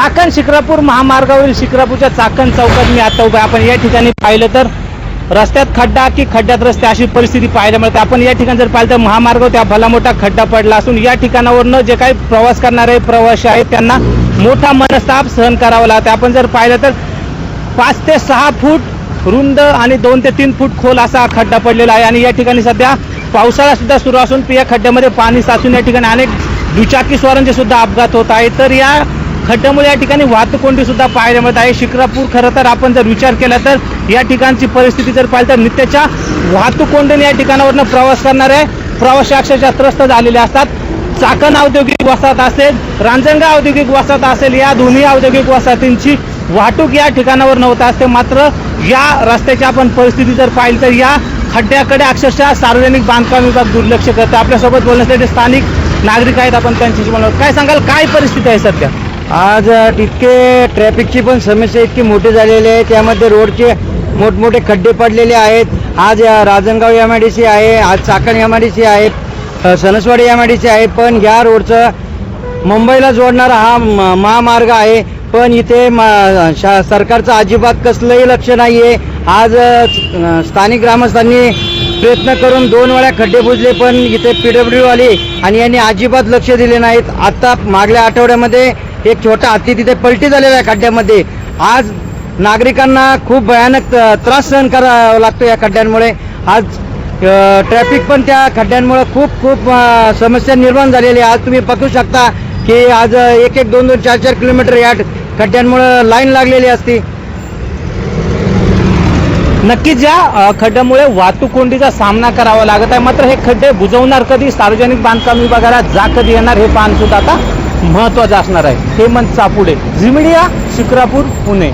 चाकण शिक्रापूर महामार्गावरील शिक्रापूरच्या चाकण चौकात मी आता उभा आपण या ठिकाणी पाहिलं तर रस्त्यात खड्डा की खड्ड्यात रस्ते अशी परिस्थिती पाहायला मिळते. आपण या ठिकाणी जर पाहिलं तर महामार्गावर त्या भला मोठा खड्डा पडला असून या ठिकाणावरनं जे काही प्रवास करणारे प्रवासी आहेत त्यांना मोठा मनस्ताप सहन करावा लागतो. आपण जर पाहिलं तर पाच ते सहा फूट रुंद आणि दोन ते तीन फूट खोल असा खड्डा पडलेला आहे. आणि या ठिकाणी सध्या पावसाळा सुद्धा सुरू असून या खड्ड्यामध्ये पाणी साचून या ठिकाणी अनेक दुचाकी स्वारांचे सुद्धा अपघात होत आहे तर या खड्ड्यामुळे या ठिकाणी वाहतूक कोंडी सुद्धा पाहायला मिळत आहे. शिक्रापूर खरं तर आपण जर विचार केला तर या ठिकाणची परिस्थिती जर पाहिली तर नित्याच्या वाहतूक कोंडीने या ठिकाणावरनं प्रवास करणारे प्रवासी अक्षरशः त्रस्त झालेले असतात. चाकण औद्योगिक वसाहत असेल रांजणगाव औद्योगिक वसाहत असेल या दोन्ही औद्योगिक वसाहतींची वाहतूक या ठिकाणावर नव्हता असते. मात्र या रस्त्याची आपण परिस्थिती जर पाहिली तर या खड्ड्याकडे अक्षरशः सार्वजनिक बांधकाम विभाग दुर्लक्ष करतो आपल्यासोबत बोलण्यासाठी स्थानिक नागरिक आहेत. आपण त्यांच्याशी बोलणार काय सांगाल? काय परिस्थिती आहे सध्या? आज इतके ट्रॅफिकची पण समस्या इतकी मोठी झालेली आहे. त्यामध्ये रोडचे मोठमोठे खड्डे पडलेले आहेत. आज Rajangaon M I D C आहे आज Chakan M I D C आहे Sanaswadi M I D C आहे. पण या रोडचं मुंबईला जोडणारा हा म- महामार्ग आहे. पण इथे म- शा सरकारचं अजिबात कसलंही लक्ष नाही आहे आज स्थानिक ग्रामस्थांनी प्रयत्न करून दोन वेळा खड्डे बुजले पण इथे पीडब्ल्यू आली आणि यांनी अजिबात लक्ष दिले नाहीत. आता मागल्या आठवड्यामध्ये एक छोटा हत्ती तिथे पलटी झालेला आहे खड्ड्यामध्ये. आज नागरिकांना खूप भयानक त्रास सहन करावा लागतो या खड्ड्यांमुळे. आज ट्रॅफिक पण त्या खड्ड्यांमुळे खूप खूप समस्या निर्माण झालेली आहे. आज तुम्ही बघू शकता की आज एक एक दोन दोन चार चार किलोमीटर या खड्ड्यांमुळे लाईन लागलेली असती. नक्कीच या खड्ड्यामुळे वाहतूक कोंडीचा सामना करावा लागत आहे. मात्र हे खड्डे बुजवणार कधी? सार्वजनिक बांधकाम विभागाला जा कधी येणार? हे पाहणं सुद्धा आता महत्वाचं असणार आहे. हेमंत चापुडे झिमिडिया शिक्रापूर पुणे.